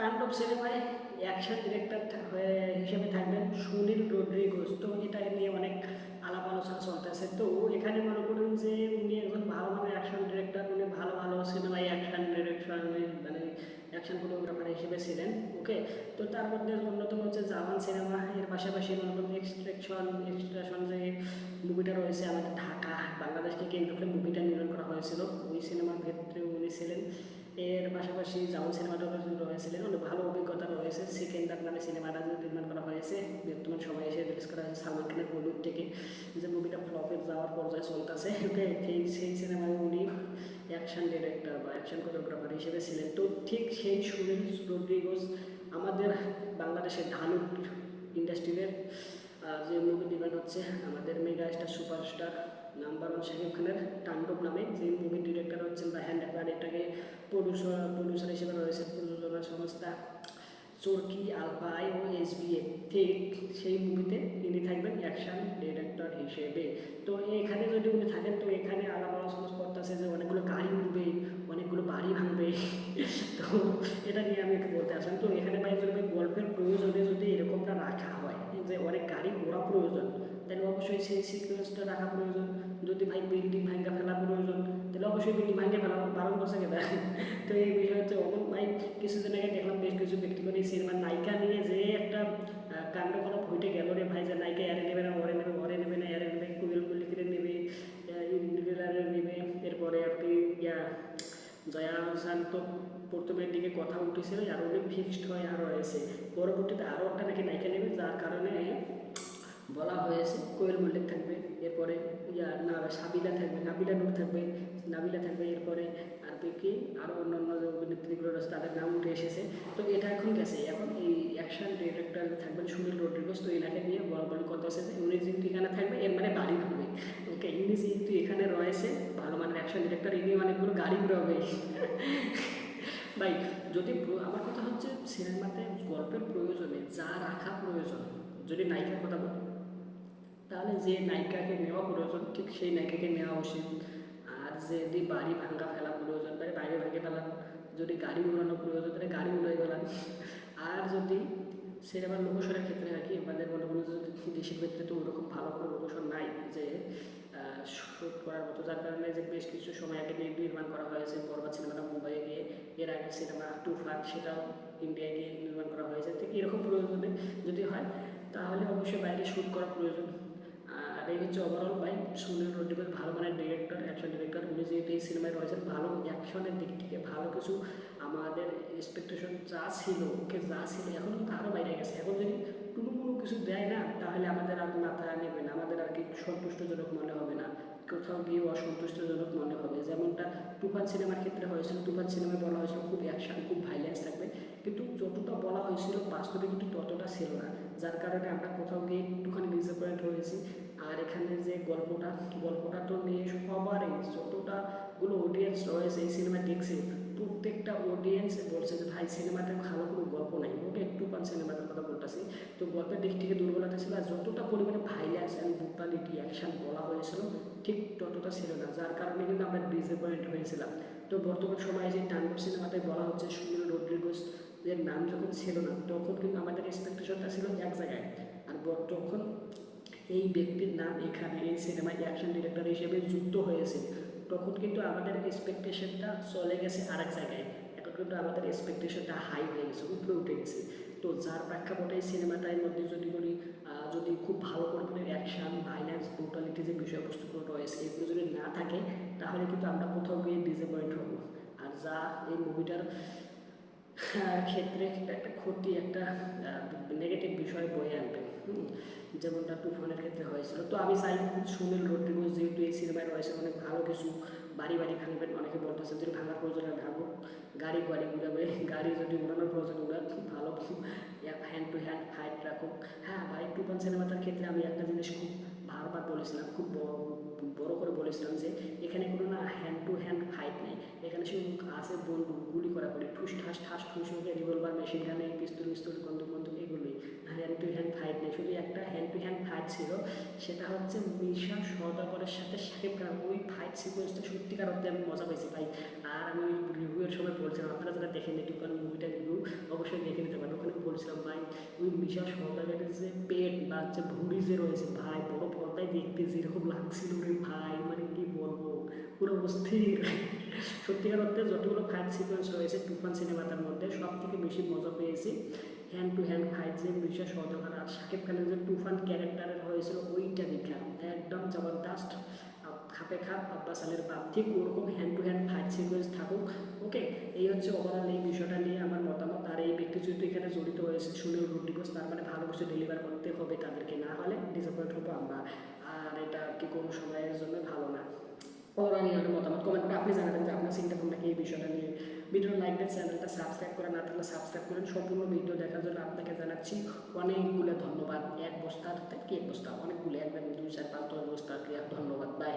তাণ্ডব সিনেমায় action director হিসেবে থাকবেন সুনীল রোড্রিগোস। তো এটা নিয়ে অনেক আলাপ আলোচনা চলতেছে। তো এখানে মনে করুন যে উনি একজন ভালো মানের অ্যাকশন ডিরেক্টর উনি ভালো ভালো সিনেমায় অ্যাকশন ডিরেকশন মানে অ্যাকশন ফটোগ্রাফার হিসেবে ছিলেন ওকে তো তার মধ্যে অন্যতম হচ্ছে জামান সিনেমা এর পাশাপাশি মনে করুন এক্সট্রাকশন এক্সট্রাকশন যে মুভিটা রয়েছে, আমাদের ঢাকা, বাংলাদেশকে কেন্দ্র করে মুভিটা নির্মাণ করা হয়েছিল। ওই সিনেমার ক্ষেত্রে উনি ছিলেন। এর পাশাপাশি জামান সিনেমাটা রয়েছিলেন অনেক ভালো অভিজ্ঞতা রয়েছে। সিকেন্দার নামে সিনেমাটা নির্মাণ করা হয়েছে বর্তমান সময়ে এসে রিলিজ করা হয়েছে সালমান খানের বলিউড থেকে। যে মুভিটা ফ্লপে যাওয়ার পর্যায়ে চলতেছে। ওকে, সেই সেই সিনেমায় উনি অ্যাকশন ডিরেক্টর বা অ্যাকশন কোরিওগ্রাফার হিসেবে ছিলেন। তো ঠিক সেই সুনীল রোড্রিগোস আমাদের বাংলাদেশের ধানুক ইন্ডাস্ট্রির যে মুভি নির্মাণ হচ্ছে, আমাদের mega star superstar number one Shakib খানের, তাণ্ডব নামে যে প্রডিউসার প্রডিউসার হিসেবে রয়েছে প্রযোজনা সংস্থা চরকি আলফাই ও বি ঠিক সেই মুভিতে ইনি থাকবেন অ্যাকশন ডিরেক্টর হিসেবে। তো এখানে যদি উনি থাকেন, তো এখানে আলাপ আলোচনা করতেছে যে অনেকগুলো গাড়ি উঠবে অনেকগুলো বাড়ি ভাঙবে। তো এটা নিয়ে আমি একটু বলতে আসলাম। তো এখানে ভাই যদি গল্পের প্রয়োজনে যদি এরকমটা রাখা হয়, যে অনেক গাড়ি ঘোড়া প্রয়োজন, তাহলে অবশ্যই সেই সিকুয়েন্সটা রাখা প্রয়োজন। যদি ভাই বিল্ডিং ভাঙ্গা ফেলা প্রয়োজন, তাহলে অবশ্যই বিল্ডিং ভাঙ্গে ফেলা, বারণ করছে কেন? তো এই বিষয় হচ্ছে, অমন ভাই কিছুদিন আগে দেখলাম বেশ কিছু ব্যক্তিগত এই সিনেমার নায়িকা নিয়ে যে একটা কাণ্ডকলাপ হইতে গেল রে ভাই, যে নায়িকা এরে নেবে না, ওরে নেবে ওরে নেবে না এরে নেবে কুয়েল মল্লিকের নেবে ইন্ডিভিজুয়ালের নেবে, এরপরে আপনি, ইয়া, জয়া তো প্রথমের দিকে কথা উঠেছিল, আর উনি ফিক্সড হয়ে আরও রয়েছে পরবর্তীতে আরও একটা নাকি নায়িকা নেবে, যার কারণে বলা হয়েছে কোয়েল মল্লিক থাকবে, এরপরে ইয়া না, সাবিলা থাকবে, নাবিলা নূর থাকবে, নাবিলা থাকবে, এরপরে আর কি আরও অন্যান্য যে অভিনেত্রীগুলো রয়েছে, তাদের নাম উঠে এসেছে। তো এটা এখন গেছে, এখন এই অ্যাকশন ডিরেক্টর থাকবেন সুনীল রোড্রিগোস তো এনাকে নিয়ে বড় বড় কথা আছে যে উনি যেহেতু এখানে থাকবে, এর মানে বাড়ি ভাঙবে ওকে ইনি যেহেতু এখানে রয়েছে, ভালো মানের অ্যাকশন ডিরেক্টর ইনি অনেকগুলো গাড়ি ঘুরাবে। ভাই, যদি আমার কথা হচ্ছে, সিনেমাতে গল্পের প্রয়োজনে যা রাখা প্রয়োজন, যদি নায়িকার কথা বলি। তাহলে যে নায়িকাকে নেওয়া প্রয়োজন, ঠিক সেই নায়িকাকে নেওয়া উচিত। আর যদি বাড়ি ভাঙ্গা ফেলা প্রয়োজন তাহলে বাইরে ভেঙে ফেলান যদি গাড়ি উড়ানো প্রয়োজন, তাহলে গাড়ি উড়াই ফেলান আর যদি সিনেমার লোকেশনের ক্ষেত্রে আর কি আমাদের মনে যে দেশের ক্ষেত্রে তো ওরকম ভালো কোনো লোকেশন নাই যে শ্যুট করার মতো। যার কারণে যে বেশ কিছু সময় আগে নির্মাণ করা হয়েছে বরবাদ সিনেমাটা মুম্বাইয়ে গিয়ে, এর আগে সিনেমা তুফান সেটাও ইন্ডিয়ায় গিয়ে নির্মাণ করা হয়েছে। ঠিক এরকম প্রয়োজনে যদি হয়, তাহলে অবশ্যই বাইরে শ্যুট করা প্রয়োজন। এই হচ্ছে ওভারঅল ভাই সুনীল রোড্রিগেজ ভালো মানের ডিরেক্টর অ্যাকশন ডিরেক্টর উনি যেহেতু এই সিনেমায় রয়েছেন, ভালো অ্যাকশনের দিক থেকে ভালো কিছু আমাদের এক্সপেকটেশন যা ছিল, ওকে যা ছিল, এখন কিন্তু আরও বাইরে গেছে। এখন যদি কোনো কোনো কিছু দেয় না, তাহলে আমাদের আর মাথায় নেবে না, আমাদের আর কি সন্তুষ্টজনক মনে হবে না, কোথাও গিয়ে অসন্তুষ্টজনক মনে হবে। যেমনটা তুফান সিনেমার ক্ষেত্রে হয়েছিল, তুফান সিনেমায় বলা হয়েছিল খুব অ্যাকশন খুব ভাইলেন্স থাকবে। কিন্তু যতটা বলা হয়েছিল, বাস্তবে কিন্তু ততটা ছিল না। যার কারণে আমরা কোথাও গিয়ে এখানে যে গল্পটা গল্পটা তো নিয়ে সবারই যতটা গুলো অডিয়েন্স রয়েছে এই সিনেমা দেখছে, প্রত্যেকটা অডিয়েন্স বলছে যে, ভাই সিনেমাটা ভালো কোনো গল্প নাই। ওকে একটু পান সিনেমাটার কথা বলতেছি। তো গল্পের দিক থেকে দুর্বলতা ছিল আর যতটা পরিমাণে ভাইলেন্স অ্যান্ড ব্রুটালিটি অ্যাকশন বলা হয়েছিল, ঠিক ততটা ছিল না। যার কারণে কিন্তু আমরা ডিসঅ্যাপয়েন্ট হয়েছিলাম। তো বর্তমান সময়ে যে টাইম সিনেমাতে বলা হচ্ছে, সুনীল রোড্রিগোস এর নাম যখন ছিল না, তখন কিন্তু আমাদের এক্সপেকটেশনটা ছিল এক জায়গায়। আর তখন এই ব্যক্তির নাম এখানে, এই সিনেমায় অ্যাকশন ডিরেক্টর হিসেবে যুক্ত হয়েছে, তখন কিন্তু আমাদের এক্সপেকটেশনটা চলে গেছে আরেক জায়গায়। এখন কিন্তু আমাদের এক্সপেকটেশনটা হাই হয়ে গেছে, উপরে উঠে গেছে। তো যার প্রেক্ষাপটে এই সিনেমাটার মধ্যে যদি বলি যদি খুব ভালো পরিমাণে অ্যাকশন ভাইলেন্স ব্রুটালিটি যে বিষয়বস্তুগুলো রয়েছে, এগুলো যদি না থাকে, তাহলে কিন্তু আমরা কোথাও গিয়ে ডিসঅ্যাপয়েন্ট হব। আর যা এই মুভিটার ক্ষেত্রে একটা ক্ষতি, একটা নেগেটিভ বিষয় বয়ে আনবে। যেমনটা তুফানের ক্ষেত্রে হয়েছিল। তো আমি চাই সুনীল রোড্রিগোস যেহেতু এই সিনেমায় রয়েছে, অনেক ভালো কিছু বাড়ি বাড়ি ভাঙবেন। অনেকে বলতেছে যদি ভাঙার প্রয়োজন হয় ভাঙো গাড়ি গাড়ি উড়াবে গাড়ি যদি উড়ানোর প্রয়োজন খুব ভালো হ্যান্ড টু হ্যান্ড ফাইট রাখো হ্যাঁ ভাই, তুফান সিনেমাটার ক্ষেত্রে আমি একটা জিনিস খুব বারবার বলেছিলাম, খুব বড় করে বলেছিলাম যে এখানে কোনো না হ্যান্ড টু হ্যান্ড ফাইট নেই। এখানে শুধু আছে বন্দুক গুলি করা করে ঠুস ঠাস ঠাস, ঠুস হয়ে রিভলভার মেশিন গানে পিস্তল পিস্তল বন্দুক বন্দুক এগুলোই। হ্যান্ড টু হ্যান্ড ফাইট নেই, শুধু একটা হ্যান্ড টু হ্যান্ড ফাইট ছিল, সেটা হচ্ছে মিশা সদাগরের সাথে সাকিব খান ওই ফাইট সিকোয়েন্সটা সত্যিকার অর্থে আমি মজা পেয়েছি ভাই। আর আমি রিভিউয়ের সময় বলছিলাম, আপনারা যারা দেখেন ইউটিউব মুভিটা রিভিউ অবশ্যই মিশা সদাগরের যে পেট বা হচ্ছে ভুঁড়ি যে রয়েছে, ভাই, বড় পর্দায় দেখতে যেরকম লাগছিল রে ভাই মানে কি বলব? পুরো অস্থির। সত্যিকার অর্থে যতগুলো ফাইট সিকোয়েন্স রয়েছে তুফান সিনেমাটার মধ্যে সব থেকে বেশি মজা পেয়েছি হ্যান্ড টু হ্যান্ড ফাইট যে মিশা সহযোগার আর শাকিব খানের যে তুফান ক্যারেক্টারের হয়েছিল, ওইটা আপ- আব্বাস আলের বাপ ঠিক ওরকম hand to hand fight sequence থাকুক ওকে এই হচ্ছে ওভারঅল এই বিষয়টা নিয়ে আমার মতামত। আর এই ব্যক্তি যেহেতু এখানে জড়িত হয়েছে সুনীল রুডিকোস তার মানে ভালো কিছু ডেলিভার করতে হবে তাদেরকে। না হলে ডিসঅ্যাপয়েন্ট হব আমরা। আর এটা কি কোনো সময়ের জন্য ভালো না। এই আমার মতামত। কমেন্ট করে আপনি জানাবেন যে আপনার চিন্তা ভাবনা এই বিষয়টা নিয়ে। ভিডিও লাইক দেন চ্যানেলটা সাবস্ক্রাইব করে না থাকলে সাবস্ক্রাইব করেন। সম্পূর্ণ ভিডিও দেখার জন্য আপনাকে জানাচ্ছি অনেকগুলো ধন্যবাদ। এক বস্তার কি এক বস্তা? অনেকগুলো একদম দুই, চার, পাঁচ, দশ বস্তা। ধন্যবাদ। বাই